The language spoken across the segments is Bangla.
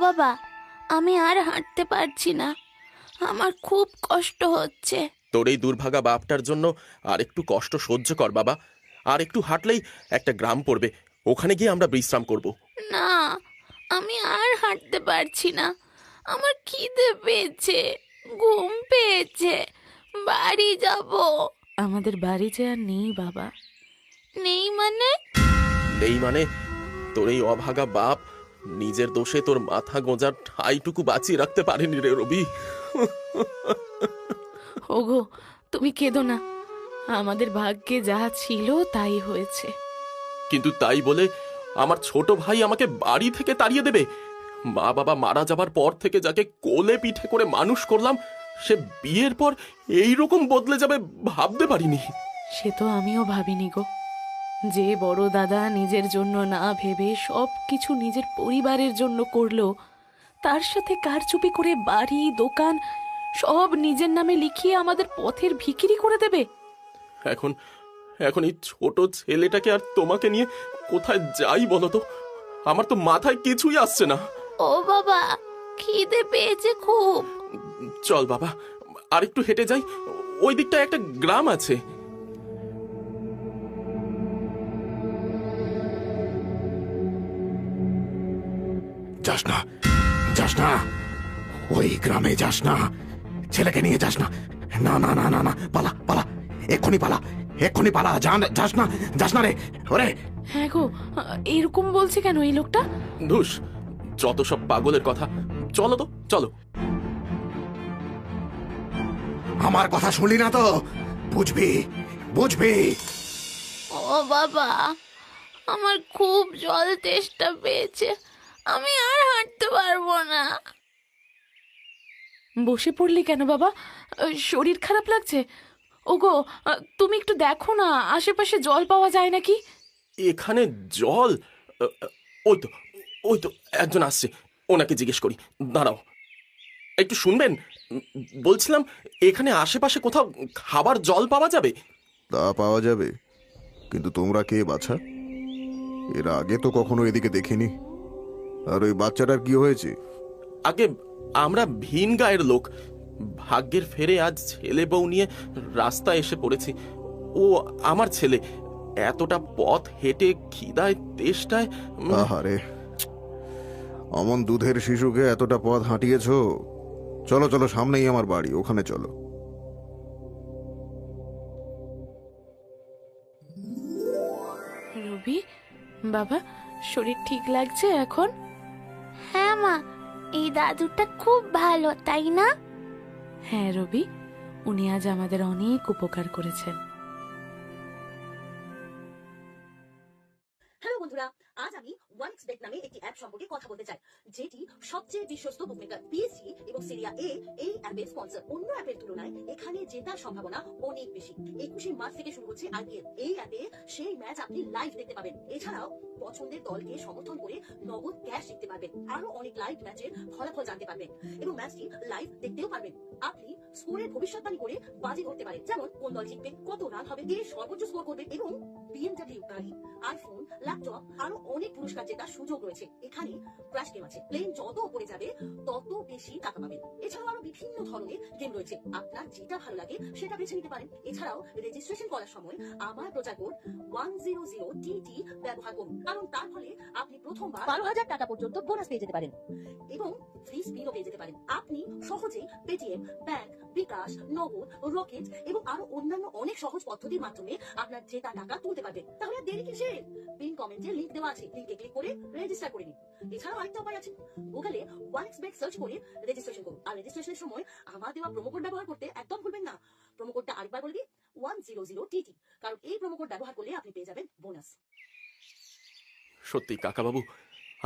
বাবা আমি আর হাঁটতে পারছি না। আমার খুব কষ্ট হচ্ছে। তোর এই দুর্ভাগা বাপটার জন্য আর একটু কষ্ট সহ্য কর বাবা। আর একটু হাঁটলেই একটা গ্রাম পড়বে। ওখানে গিয়ে আমরা বিশ্রাম করব। না আমি আর হাঁটতে পারছি না। আমার খিদে পেয়েছে ঘুম পেয়েছে। বাড়ি যাব। আমাদের বাড়ি যে আর নেই বাবা। নেই মানে? নেই মানে তোর এই অভাগা বাপ নিজের দোষে তোর মাথা গোঁজার ঠাইটুকু বাঁচিয়ে রাখতে পারেনি রে রবি। ওগো তুমি কেঁদো না। আমাদের ভাগ্যে যা ছিল তাই হয়েছে। কিন্তু তাই বলে আমার ছোট ভাই আমাকে বাড়ি থেকে তাড়িয়ে দেবে। মা বাবা মারা যাবার পর থেকে যাকে কোলে পিঠে করে মানুষ করলাম সে বিয়ের পর এই রকম বদলে যাবে ভাবতে পারিনি। সে তো আমিও ভাবিনি গো। যে বড় দাদা নিজের জন্য না ভেবে সব কিছু নিজের পরিবারের জন্য করল তার সাথে কারচুপি করে বাড়ি দোকান সব নিজের নামে লিখিয়ে আমাদের পথের ভিকিরি করে দেবে। এখন এখন এই ছোট ছেলেটাকে আর তোমাকে নিয়ে কোথায় যাই বলো তো? আমার তো মাথায় কিছুই আসছে না। ও বাবা খিদে পেয়েছে খুব। চল বাবা আর একটু হেঁটে যাই। ওই দিকটা একটা গ্রাম আছে। যাস না যাস না। ওই গ্রামে যাস না। ছেলেকে নিয়ে যাস না। না না না না না। পালা পালা। এক্ষুনি পালা এক্ষুনি পালা। জান যাস না যাস না রে। ওরে। হ্যাঁ গো এরকম বলছে কেন এই লোকটা? ধুস যত সব পাগলের কথা। চলো তো চলো। আমার কথা শুনলি না তো? বুঝবি বুঝবি। ও বাবা আমার খুব জল তেষ্টা পেয়েছে। আমি আর হাঁটতে পারব না। বসে পড়লি কেন বাবা? শরীর খারাপ লাগছে। ওগো তুমি একটু দেখো না আশেপাশে জল পাওয়া যায় নাকি? এখানে জল? ওই তো ওই তো একজন আসছে ওনাকে জিজ্ঞেস করি দাঁড়াও। একটু শুনবেন? বলছিলাম এখানে আশেপাশে কোথাও খাবার জল পাওয়া যাবে? তা পাওয়া যাবে কিন্তু তোমরা কে বাছা? এর আগে তো কখনো এদিকে দেখিনি। আর ওই বাচ্চাটার কি হয়েছে? আগে আমরা ভিন গায়ের লোক। ভাগ্যের ফেরে আজ ছেলে বউ নিয়ে রাস্তায় এসে পড়েছি। ও আমার ছেলে। এতটা পথ হেঁটে খিদায় তেষ্টায় আহারে। অমন দুধের শিশুকে এতটা পথ হাঁটিয়েছো? চলো চলো সামনেই আমার বাড়ি ওখানে চলো। রবি বাবা শরীর ঠিক লাগছে এখন? হ্যাঁ মা। এই দাদুটা খুব ভালো তাই না? হ্যাঁ রবি। উনি আজ আমাদের অনেক উপকার করেছেন। হ্যালো বন্ধুরা আজ আমি ওয়ান এক্সপেক্ট নামে একটি অ্যাপ সম্পর্কে কথা বলতে চাই। সবচেয়ে বিশ্বস্ত বুকমেকার পিএসজি এবং সিরিয়া এ এই অ্যাপের স্পন্সর। অন্য অ্যাপের তুলনায় এখানে জেতার সম্ভাবনা অনেক বেশি। একুশে মার্চ থেকে শুরু হচ্ছে আইপিএল এই অ্যাপে সেই ম্যাচ আপনি লাইভ দেখতে পাবেন। এছাড়াও পছন্দের দলকে সমর্থন করে নগদ ক্যাশ জিততে পারবেন। আরও অনেক লাইভ ম্যাচের ফলাফল জানতে পারবেন এবং ম্যাচটি লাইভ দেখতেও পারবেন। আপনি স্কোরের ভবিষ্যৎবাণী করে বাজি করতে পারেন। যেমন কোন দল জিতবে, কত রান হবে, কে সর্বোচ্চ স্কোর করবে এবং বিএমডব্লিউ গাড়ি আইফোন ল্যাপটপ আরও অনেক পুরস্কার জেতার সুযোগ রয়েছে। এখানে ক্র্যাশ গেম আছে। প্লেন যত উপরে যাবে তত বেশি টাকা পাবেন এছাড়াও আরও বিভিন্ন ধরনের গেম রয়েছে। আপনার যেটা ভালো লাগে সেটা বেছে নিতে পারেন। এছাড়াও রেজিস্ট্রেশন করার সময় আমার প্রচার কোড ওয়ান জিরো জিরো টি ব্যবহার করুন। কারণ তার ফলে আপনি প্রথমবার বারো হাজার টাকা পর্যন্ত বোনাস পেয়ে যেতে পারেন। এবং ফ্রি স্পিনও পেয়ে যেতে পারেন। আপনি সহজেই পেটিএম ব্যাংক বিকাশ নগদ রকেট এবং আরও অন্যান্য অনেক সহজ পদ্ধতির মাধ্যমে আপনার জেতা টাকা তুলতে পারবেন তাহলে দেরি কিসের? পিন কমেন্টে লিংক দেওয়া আছে। লিংকে ক্লিক করে রেজিস্টার করে নিন। এছাড়াও আরেকটা উপায় আছে। গুগলে ওয়ান এক্সবেট সার্চ করে রেজিস্ট্রেশন করুন। আর রেজিস্ট্রেশনের সময় আমার দেওয়া প্রোমো কোড ব্যবহার করতে একদম ভুলবেন না। প্রোমো কোডটা আরেকবার বলবি ওয়ান জিরো জিরো টিটি কারণ এই প্রোমো কোড ব্যবহার করলে আপনি পেয়ে যাবেন বোনাস সত্যি কাকাবাবু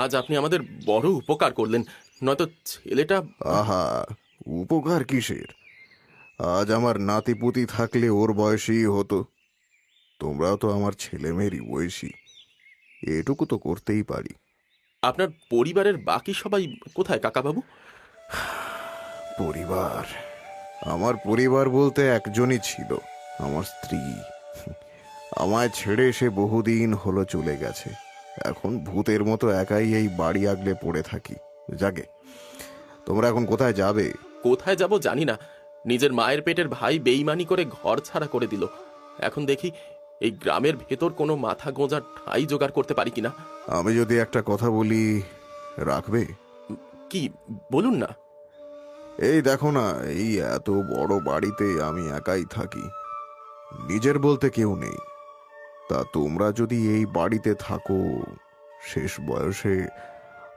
আজ আপনি আমাদের বড় উপকার করলেন। নয়তো ছেলেটা আহা উপকার কিসের? আজ আমার নাতিপুতি থাকলে ওর বয়সী হতো। তোমরাও তো আমার ছেলে মেয়েরই বয়সী। এটুকু তো করতেই পারি। আপনার পরিবারের বাকি সবাই কোথায় কাকাবাবু? পরিবার? আমার পরিবার বলতে একজনই ছিল আমার স্ত্রী। আমায় ছেড়ে সে বহুদিন হলো চলে গেছে। এখন ভূতের মতো একাই এই বাড়ি আগলে পড়ে থাকি। জাগে তোমরা এখন কোথায় যাবে? কোথায় যাব জানি না। নিজের মায়ের পেটের ভাই বেইমানি করে ঘর ছাড়া করে দিল। এখন দেখি এই গ্রামের ভেতর কোনো মাথা গোঁজার ঠাই জোগাড় করতে পারি কিনা। আমি যদি একটা কথা বলি রাখবে? কি? বলুন না। এই দেখো না এই এত বড় বাড়িতে আমি একাই থাকি। নিজের বলতে কেউ নেই। তা তোমরা যদি এই বাড়িতে থাকো শেষ বয়সে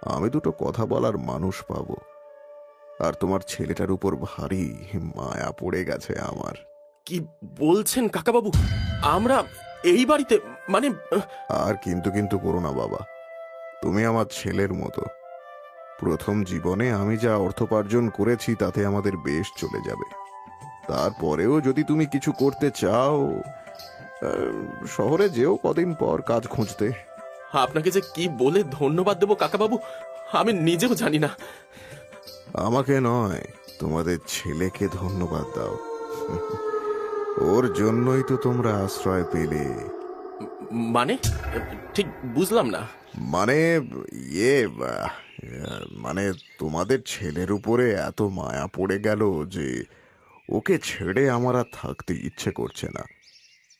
আমি দুটো কথা বলার মানুষ পাবো। আর তোমার ছেলেটার উপর ভারী মায়া পড়ে গেছে আমার। কি বলছেন কাকাবাবু? আমরা এই বাড়িতে মানে আর কিন্তু কিন্তু করো না বাবা। তুমি আমার ছেলের মতো। প্রথম জীবনে আমি যা অর্থোপার্জন করেছি তাতে আমাদের বেশ চলে যাবে। তারপরেও যদি তুমি কিছু করতে চাও শহরে যেও কদিন পর কাজ খুঁজতে। আপনাকে যে কি বলে ধন্যবাদ দেবো কাকাবাবু আমি নিজেও জানি না। আমাকে নয় তোমাদের ছেলেকে ধন্যবাদ দাও। ওর জন্যই তো তোমরা আশ্রয় পেলে। মানে? ঠিক বুঝলাম না। মানে ইয়ে মানে তোমাদের ছেলের উপরে এত মায়া পড়ে গেল যে ওকে ছেড়ে আমার আর থাকতে ইচ্ছে করছে না।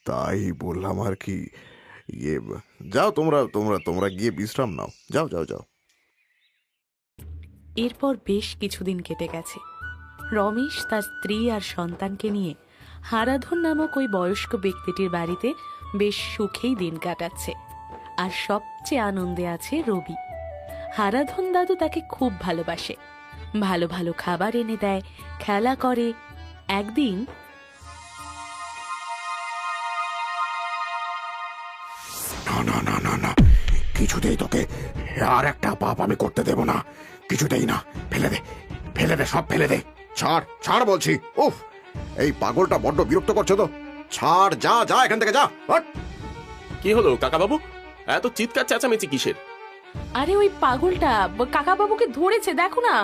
তাই বললাম আর কি ইয়ে যাও তোমরা তোমরা তোমরা গিয়ে বিশ্রাম নাও। যাও যাও যাও। এরপর বেশ কিছুদিন কেটে গেছে। রমেশ তার স্ত্রী আর সন্তানকে নিয়ে হারাধন নামক ওই বয়স্ক ব্যক্তিটির বাড়িতে বেশ সুখেই দিন কাটাচ্ছে। আর সবচেয়ে আনন্দে আছে রবি। হারাধন দাদু তাকে খুব ভালোবাসে। ভালো ভালো খাবার এনে দেয়, খেলা করে। একদিন না না না না না। কিছুতেই তোকে আর একটা পাপ আমি করতে দেব না। কিছুতেই না। ফেলে দে ফেলে দে সব ফেলে দে। ছাড় ছাড় বলছি। উফ এই পাগলটা বড্ড বিরক্ত করছে তো। ছাড় যা যা এখান থেকে যা হট। কি হলো কাকাবাবু? এত চিৎকার চেঁচামেচি কিসের? আরে ওই পাগলটা কাকাবাবুকে ধরেছে দেখো না।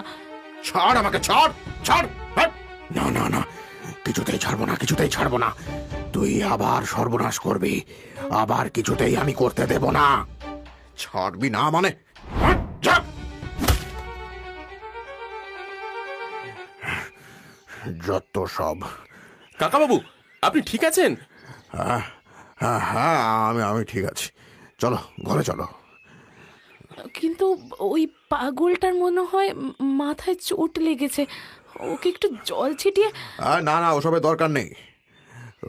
ছাড় আমাকে ছাড় ছাড় হট। না না না কিছুতেই ছাড়বো না কিছুতেই ছাড়বো না। তুই আবার সর্বনাশ করবি আবার কিছুতেই আমি করতে দেব না। ছাড়বি না মানে যত সব। কাকাবাবু আপনি ঠিক আছেন? হ্যাঁ হ্যাঁ হ্যাঁ আমি আমি ঠিক আছি। চলো ঘরে চলো। কিন্তু ওই পাগলটার মনে হয় মাথায় চোট লেগেছে। ওকে একটু জল ছিটিয়ে আর না না ওসবের দরকার নেই।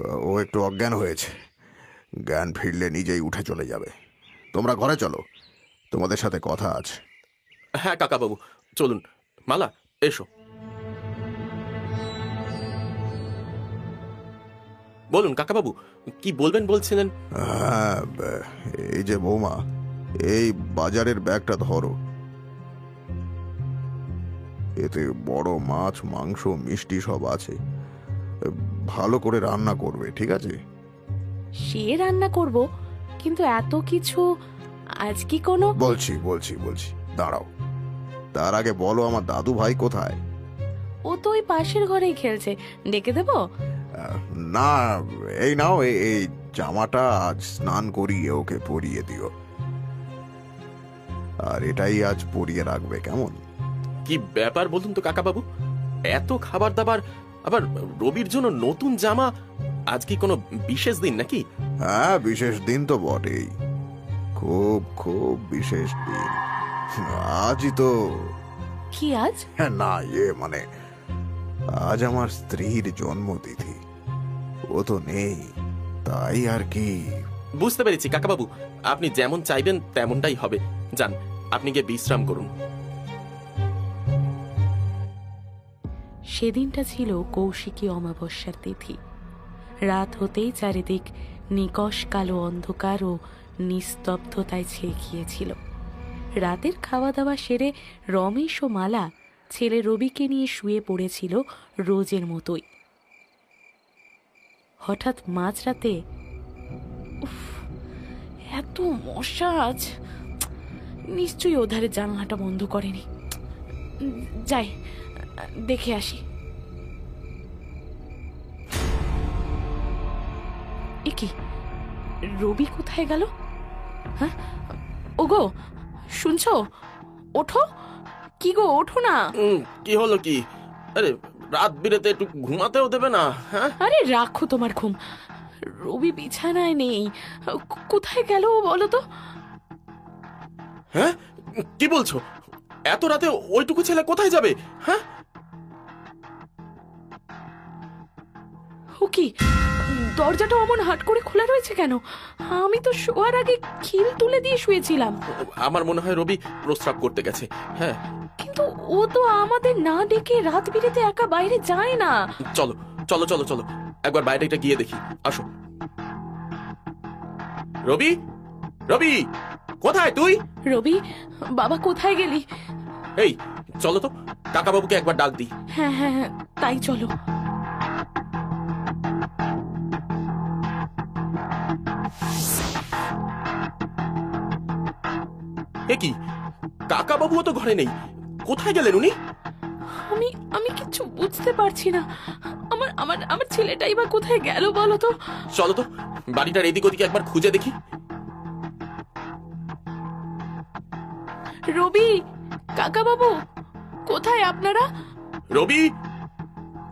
ও একটু অজ্ঞান হয়েছে। জ্ঞান ফিরলে নিজেই উঠে চলে যাবে। তোমরা ঘরে চলো। তোমাদের সাথে কথা আছে। হ্যাঁ কাকাবাবু চলুন। মালা এসো। বলুন কাকাবাবু কি বলবেন বলছিলেন? হ্যাঁ এই যে বৌমা এই বাজারের ব্যাগটা ধরো। এতে বড় মাছ মাংস মিষ্টি সব আছে। ভালো করে রান্না করবে ঠিক আছে? সে রান্না করব কিন্তু এত কিছু আজ কি কোনো বলছি বলছি বলছি দাঁড়াও। তার আগে বলো আমার দাদু ভাই কোথায়? ও তো ওই পাশের ঘরেই খেলছে। ডেকে দেবো? না এই নাও এই- জামাটা আজ স্নান করিয়ে ওকে পরিয়ে দিও। আর এটাই আজ পরিয়ে রাখবে কেমন? কি ব্যাপার বলুন তো কাকাবাবু? এত খাবার দাবার আবার রবির জন্য নতুন জামা আজ কি কোনো বিশেষ দিন নাকি? হ্যাঁ বিশেষ দিন তো বটেই। খুব খুব বিশেষ দিন। আজই তো কি আজ? হ্যাঁ, না ইয়ে মানে আজ আমার স্ত্রীর জন্মতিথি। ও তো নেই তাই আর কি? বুঝতে পেরেছি কাকাবাবু। আপনি যেমন চাইবেন তেমনটাই হবে। যান আপনি গিয়ে বিশ্রাম করুন। সেদিনটা ছিল কৌশিকী অমাবস্যার তিথি। রাত হতেই চারিদিক নিকশ কালো অন্ধকার ও নিস্তব্ধতায় ছেয়ে গিয়েছিল। রাতের খাওয়া দাওয়া সেরে রমেশ ও মালা ছেলে রবিকে নিয়ে শুয়ে পড়েছিল রোজের মতোই। হঠাৎ মাঝরাতে এত মশা আজ। নিশ্চয়ই ওধারে জানলাটা বন্ধ করেনি। যাই, দেখে আসি। কি, রবি কোথায় গেল? হ্যাঁ? ওগো, শুনছো? ওঠো। কি গো ওঠো না। উম, কি হলো কি? আরে রাত বিরেতে একটু ঘুমাতেও দেবে না হ্যাঁ? আরে রাখো তোমার ঘুম। রবি বিছানায় নেই। কো- কোথায় গেল ও বলো তো? হ্যাঁ? কি বলছো? এত রাতে ওইটুকু ছেলে কোথায় যাবে হ্যাঁ? ও কি? দরজাটা অমন হাট করে খোলা রয়েছে কেন? আমি তো শোয়ার আগে খিল তুলে দিয়ে শুয়েছিলাম। আমার মনে হয় রবি প্রস্রাব করতে গেছে। হ্যাঁ। কিন্তু ও তো আমাদের না ডেকে রাত বিরেতে একা বাইরে যায় না। চলো চলো চলো চলো। একবার বাইরেটা গিয়ে দেখি। আসো। রবি? রবি? কোথায় তুই? রবি বাবা কোথায় গেলি? এই চলো তো। কাকাবাবুকে একবার ডাক দিই। হ্যাঁ হ্যাঁ হ্যাঁ তাই চলো। এ কি? কাকাবাবুও তো ঘরে নেই। কোথায় গেলেন উনি? আমি আমি কিছু বুঝতে পারছি না। আমার আমার আমার ছেলেটাই বা কোথায় গেল বলো তো? চলো তো বাড়িটার এদিক ওদিকে একবার খুঁজে দেখি। রবি কাকা বাবু কোথায় আপনারা? রবি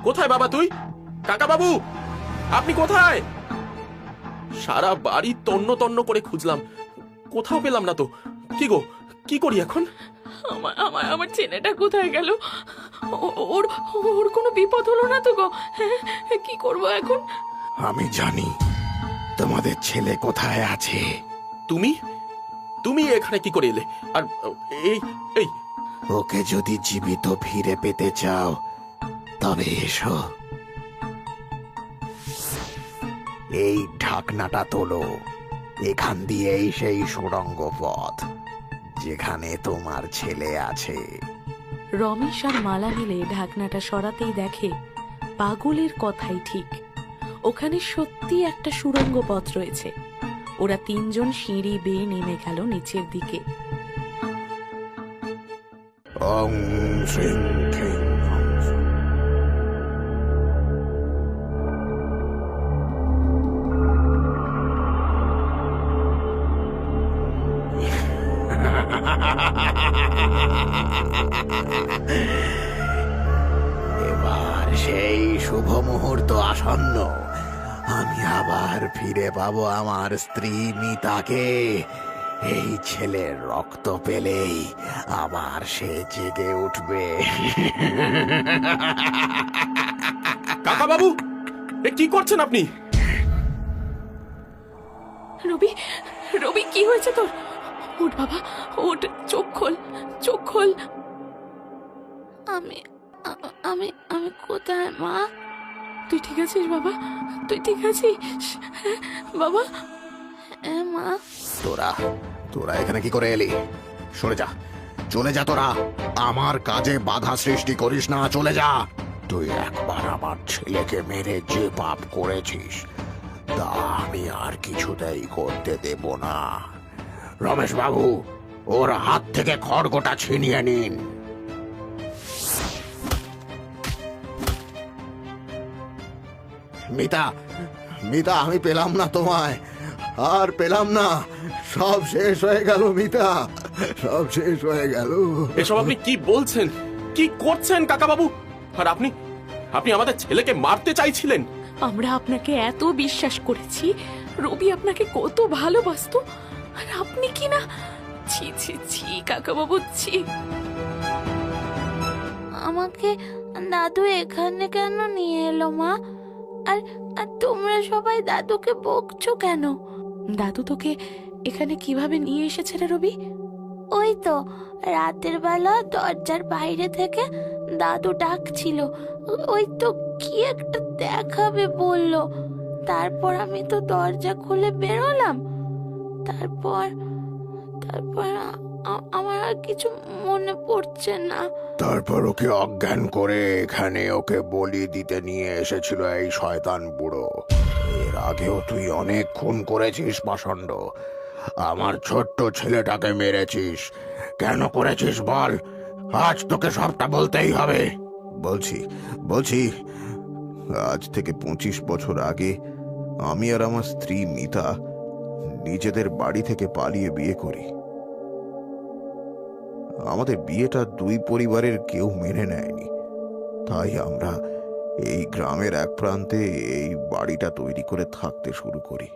কোথায় বাবা তুই? কাকাবাবু আপনি কোথায়? সারা বাড়ি তন্ন তন্ন করে খুঁজলাম। কোথাও পেলাম না তো। কি গো? কি করি এখন? আমার আমার আমার ছেলেটা কোথায় গেল? ও- ওর ওর কোনো বিপদ হলো না তো গো? হ্যাঁ কি করব এখন? আমি জানি তোমাদের ছেলে কোথায় আছে। তুমি? তুমি এখানে কি করে এলে? আর এই এই। ওকে যদি জীবিত ফিরে পেতে চাও তবে এসো। এই ঢাকনাটা তোলো। এখান দিয়েই সেই সুড়ঙ্গ পথ। যেখানে তোমার ছেলে আছে। রমেশ আর মালা মিলে ঢাকনাটা সরাতেই দেখে পাগলের কথাই ঠিক। ওখানে সত্যি একটা সুরঙ্গ পথ রয়েছে। ওরা তিনজন সিঁড়ি বেয়ে নেমে গেল নিচের দিকে। অং সেই শুভ মুহূর্ত আসন্ন। আমি আবার ফিরে পাবো আমার স্ত্রী মিতাকে। এই ছেলের রক্ত পেলেই আবার সে জেগে উঠবে। কাকাবাবু এ কি করছেন আপনি? রবি রবি কি হয়েছে তোর? ওঠ বাবা ওঠ চোখ খোল চোখ খোল। আমি আমি আমি কোথায় মা? তুই ঠিক আছিস বাবা? তুই ঠিক আছিস? হ্যাঁ, বাবা? হ্যাঁ মা? তোরা তোরা এখানে কি করে এলি? সরে যা চলে যা তোরা। আমার কাজে বাধা সৃষ্টি করিস না চলে যা। তুই একবার আমার ছেলেকে মেরে যে পাপ করেছিস তা আমি আর কিছুতেই করতে দেব না। রমেশ বাবু ওর হাত থেকে খড়গোটা ছিনিয়ে নিন। মিতা মিতা আমি পেলাম না তোমায়। আর পেলাম না। সব শেষ হয়ে গেল মিতা। সব শেষ হয়ে গেল। এসব আপনি কি বলছেন? কি করছেন কাকাবাবু? আর আপনি আপনি আমাদের ছেলেকে মারতে চাইছিলেন। আমরা আপনাকে এত বিশ্বাস করেছি। রবি আপনাকে কত ভালোবাসতো। আর আপনি কি না? ছি ছি ছি কাকা বাবু ছি। আমাকে দাদু এখানে কেন নিয়ে এলো মা? আর আর তোমরা সবাই দাদুকে বকছো কেন? দাদু তোকে এখানে কীভাবে নিয়ে এসেছে রে রবি? ওই তো, রাতের বেলা দরজার বাইরে থেকে দাদু ডাকছিল। ওই তো কি একটা দেখাবে বলল। তারপর আমি তো দরজা খুলে বেরোলাম। তারপর তারপর আমার আর কিছু মনে পড়ছে না। তারপর ওকে অজ্ঞান করে এখানে ওকে বলি দিতে নিয়ে এসেছিল এই শয়তান বুড়ো। এর আগেও তুই অনেক খুন করেছিস, পাষণ্ড। আমার ছোট্ট ছেলেটাকে মেরেছিস। কেন করেছিস বল? আজ তোকে সবটা বলতেই হবে। বলছি বলছি, আজ থেকে পঁচিশ বছর আগে আমি আর আমার স্ত্রী মিতা নিজেদের বাড়ি থেকে পালিয়ে বিয়ে করি। আমাদের বিয়েটা দুই পরিবারের কেউ মেনে নেয়নি। তাই আমরা এই গ্রামের এক প্রান্তে এই বাড়িটা তৈরি করে থাকতে শুরু করি।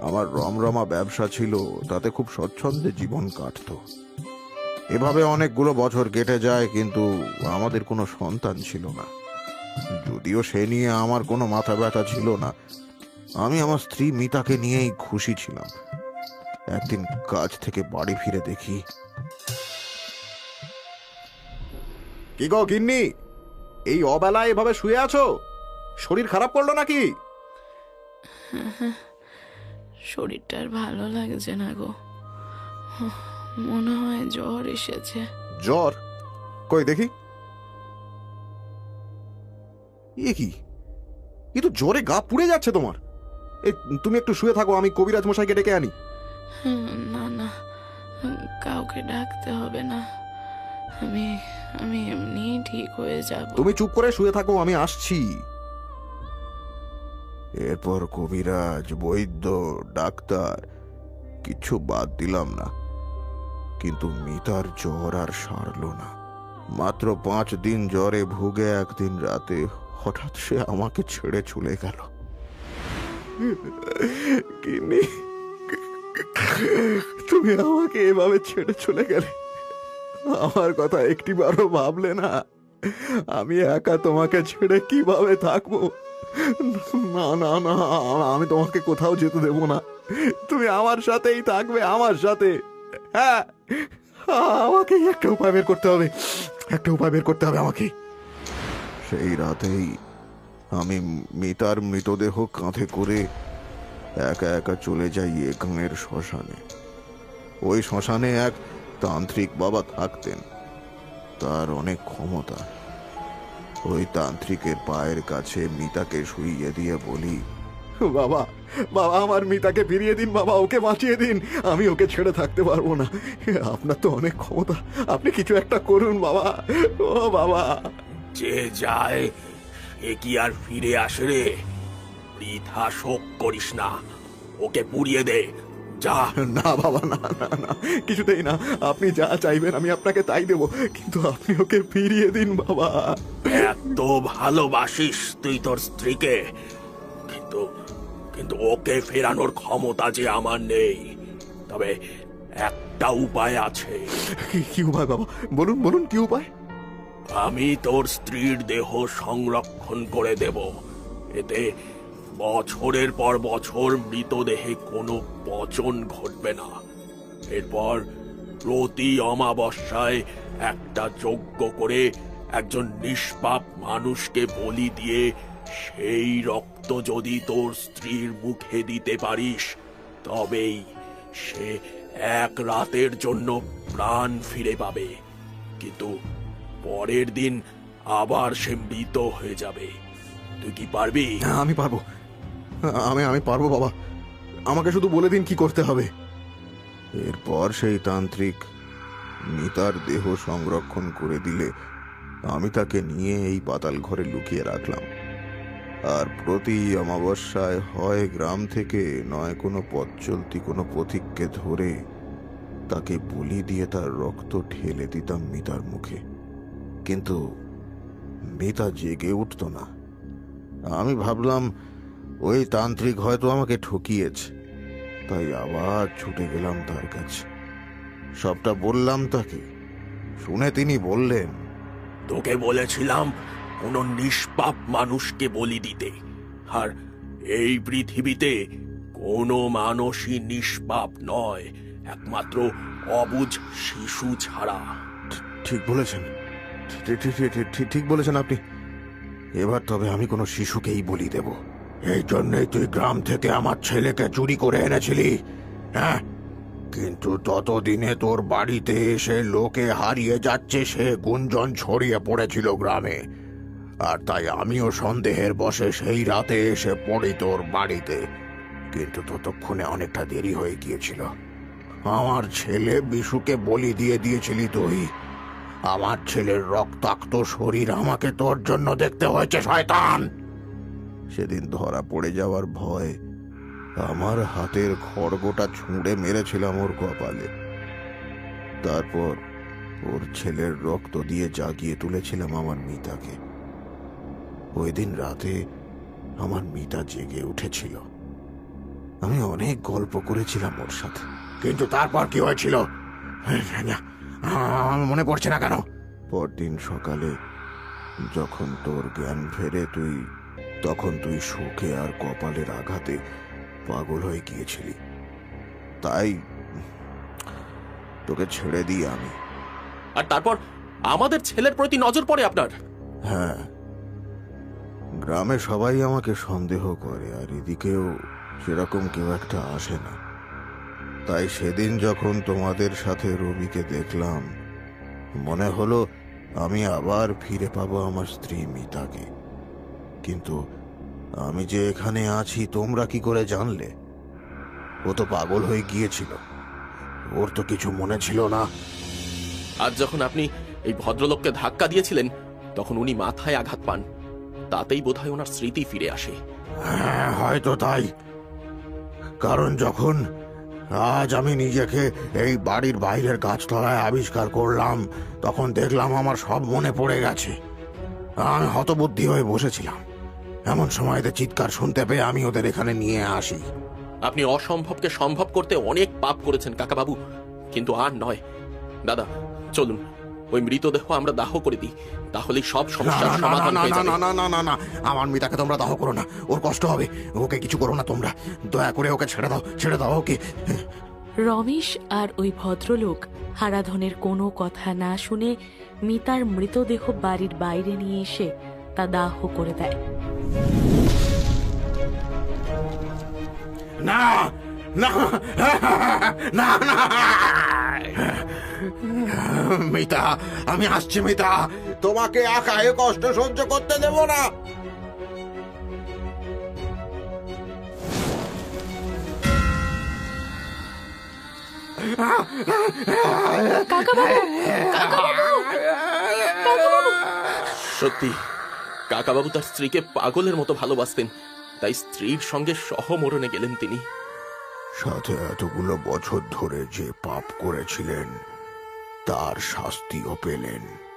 আমার রমরমা ব্যবসা ছিল, তাতে খুব স্বচ্ছন্দে জীবন কাটতো। এভাবে অনেকগুলো বছর কেটে যায়, কিন্তু আমাদের কোনো সন্তান ছিল না। যদিও সে নিয়ে আমার কোনো মাথা ব্যথা ছিল না, আমি আমার স্ত্রী মিতাকে নিয়েই খুশি ছিলাম। একদিন কাজ থেকে বাড়ি ফিরে দেখি কি গো গিন্নি? এই অবেলায় এভাবে শুয়ে আছো? শরীর খারাপ করল নাকি? শরীরটা আর ভালো লাগছে না গো। মনে হয় জ্বর এসেছে। জ্বর? কই দেখি। এ কি? এ তো জ্বরে গা পুড়ে যাচ্ছে তোমার। এই তুমি একটু শুয়ে থাকো আমি কবিরাজ মশাইকে ডেকে আনি। না না কাউকে ডাকতে হবে না। আমি আমি এমনি ঠিক হয়ে যাব। তুমি চুপ করে শুয়ে থাকো, আমি আসছি। এরপর কবিরাজ, বৈদ্য, ডাক্তার, কিছু বাদ দিলাম না। কিন্তু মিতার জ্বর আর সারল না। মাত্র পাঁচ দিন জ্বরে ভুগে একদিন রাতে হঠাৎ সে আমাকে ছেড়ে চলে গেল। তুমি আমাকে এভাবে ছেড়ে চলে গেলে? আমার কথা একটিবারও ভাবলে না। আমি একা তোমাকে ছেড়ে কীভাবে থাকব? না না না, আমি তোমাকে কোথাও যেতে দেব না। তুমি আমার সাথেই থাকবে, আমার সাথে। হ্যাঁ আমাকে একটা উপায় বের করতে হবে, একটা উপায় বের করতে হবে আমাকে। সেই রাতেই আমি মিতার মৃতদেহ কাঁধে করে একা একা চলে যাই এখানের শ্মশানে। ওই শ্মশানে এক তান্ত্রিক বাবা থাকতেন। তার অনেক ক্ষমতা। ওই তান্ত্রিকের পায়ের কাছে মিতাকে শুইয়ে দিয়ে বলি, বাবা বাবা, আমার মিতাকে ফিরিয়ে দিন, বাবা, ওকে বাঁচিয়ে দিন। আমি ওকে ছেড়ে থাকতে পারব না। আপনার তো অনেক ক্ষমতা। আপনি কিছু একটা করুন, বাবা। ও, বাবা। যে যায়, সে কি আর ফিরে আসে রে? বৃথা শোক করিস না। ওকে পুড়িয়ে দে। যা। না বাবা না না না কিছুতেই না। আপনি যা চাইবেন আমি আপনাকে তাই দেব। কিন্তু আপনি ওকে ফিরিয়ে দিন বাবা। এত ভালোবাসিস তুই তোর স্ত্রীকে। কিন্তু কিন্তু ওকে ফেরানোর ক্ষমতা যে আমার নেই। তবে একটা উপায় আছে। কি উপায় বাবা? বলুন বলুন কি উপায়? আমি তোর স্ত্রীর দেহ সংরক্ষণ করে দেব। এতে বছরের পর বছর মৃতদেহে কোনো পচন ঘটবে না। এরপর প্রতি অমাবস্যায় একটা যজ্ঞ করে একজন নিষ্পাপ মানুষকে বলি দিয়ে সেই রক্ত যদি তোর স্ত্রীর মুখে দিতে পারিস, তবেই সে এক রাতের জন্য প্রাণ ফিরে পাবে। কিন্তু পরের দিন আবার সে মৃত হয়ে যাবে। তুই কি পারবি? আমি পারব। আমি আমি পারব বাবা। আমাকে শুধু বলে দিন কি করতে হবে। এরপর সেই তান্ত্রিক মিতার দেহ সংরক্ষণ করে দিলে আমি তাকে নিয়ে এই পাতাল ঘরে লুকিয়ে রাখলাম। আর প্রতি অমাবস্যায় হয় গ্রাম থেকে নয় কোনো পথ চলতি কোনো পথিককে ধরে তাকে বলি দিয়ে তার রক্ত ঢেলে দিতাম মিতার মুখে। কিন্তু মিতা জেগে উঠতো না। আমি ভাবলাম ওই তান্ত্রিক হয়তো আমাকে ঠকিয়েছে। তাই আবার ছুটে গেলাম তার কাছে। সবটা বললাম তাকে। শুনে তিনি বললেন তোকে বলেছিলাম কোন নিষ্পাপ মানুষকে বলি দিতে। আর এই পৃথিবীতে কোনো মানুষই নিষ্পাপ নয় একমাত্র অবুঝ শিশু ছাড়া। ঠিক বলেছেন। ঠিক বলেছেন আপনি। এবার তবে আমি কোনো শিশুকেই বলি দেব। এই জন্যই তুই গ্রাম থেকে আমার ছেলেকে চুরি করে এনেছিলি হ্যাঁ? কিন্তু ততদিনে তোর বাড়িতে এসে লোকে হারিয়ে যাচ্ছে, সে গুঞ্জন ছড়িয়ে পড়েছিল গ্রামে। আর তাই আমিও সন্দেহের বসে সেই রাতে এসে পড়ি তোর বাড়িতে। কিন্তু ততক্ষণে অনেকটা দেরি হয়ে গিয়েছিল। আমার ছেলে বিশুকে বলি দিয়ে দিয়েছিলি তুই। আমার ছেলের রক্তাক্ত শরীর আমাকে তোর জন্য দেখতে হয়েছে, শয়তান! সেদিন ধরা পড়ে যাওয়ার ভয় আমার হাতের খড়গোটা ছুঁড়ে মেরেছিলাম ওর কপালে। তারপর ওর ছেলের রক্ত দিয়ে জাগিয়ে তুলেছিলাম আমার মিতাকে। ওই দিন রাতে আমার মিতা জেগে উঠেছিল। আমি অনেক গল্প করেছিলাম ওর সাথে। কিন্তু তারপর কি হয়েছিল? আমার মনে পড়ছে না কেন? পরদিন সকালে যখন তোর জ্ঞান ফেরে তুই তখন তুই শোকে আর কপালের আঘাতে পাগল হয়ে গিয়েছিলি। তাই তোকে ছেড়ে দিই আমি। আর তারপর আমাদের ছেলের প্রতি নজর পড়ে আপনার। হ্যাঁ। গ্রামে সবাই আমাকে সন্দেহ করে আর এদিকেও সেরকম কেউ একটা আসে না। তাই সেদিন যখন তোমাদের সাথে রবিকে দেখলাম মনে হলো আমি আবার ফিরে পাবো আমার স্ত্রী মিতাকে। কিন্তু আমি যে এখানে আছি তোমরা কি করে জানলে? ও তো পাগল হয়ে গিয়েছিল। ওর তো কিছু মনে ছিল না। আজ যখন আপনি এই ভদ্রলোককে ধাক্কা দিয়েছিলেন তখন উনি মাথায় আঘাত পান। তাতেই বোধহয় ওনার স্মৃতি ফিরে আসে। হ্যাঁ হয়তো তাই। কারণ যখন আজ আমি নিজেকে এই বাড়ির বাইরের গাছতলায় আবিষ্কার করলাম তখন দেখলাম আমার সব মনে পড়ে গেছে। আমি হতবুদ্ধি হয়ে বসেছিলাম এমন সময়তে চিৎকার শুনতে পেয়ে আমি ওদের এখানে নিয়ে আসি আপনি অসম্ভবকে সম্ভব করতে অনেক পাপ করেছেন কাকাবাবু কিন্তু আর নয় দাদা চলুন ওই মৃতদেহ আমরা দাহ করে দিই তাহলে সব সমস্যার সমাধান হয়ে যাবে না, না, না, না, না, আমার মিতাকে তোমরা দাহ করো না ওর কষ্ট হবে ওকে কিছু করো না তোমরা দয়া করে ওকে ছেড়ে দাও ছেড়ে দাও ওকে রমেশ আর ওই ভদ্রলোক হারাধনের কোনো কথা না শুনে মিতার মৃতদেহ বাড়ির বাইরে নিয়ে এসে তা দাহ করে দেয়। না না না মিতা, আমি আসছি মিতা। তোমাকে একা কষ্ট সহ্য করতে দেব না। সত্যি কাকাবাবু তার স্ত্রীকে পাগলের মতো ভালোবাসতেন তাই স্ত্রীর সঙ্গে সহমরণে গেলেন তিনি। সাথে এতগুলো বছর ধরে যে পাপ করেছিলেন তার শাস্তিও পেলেন।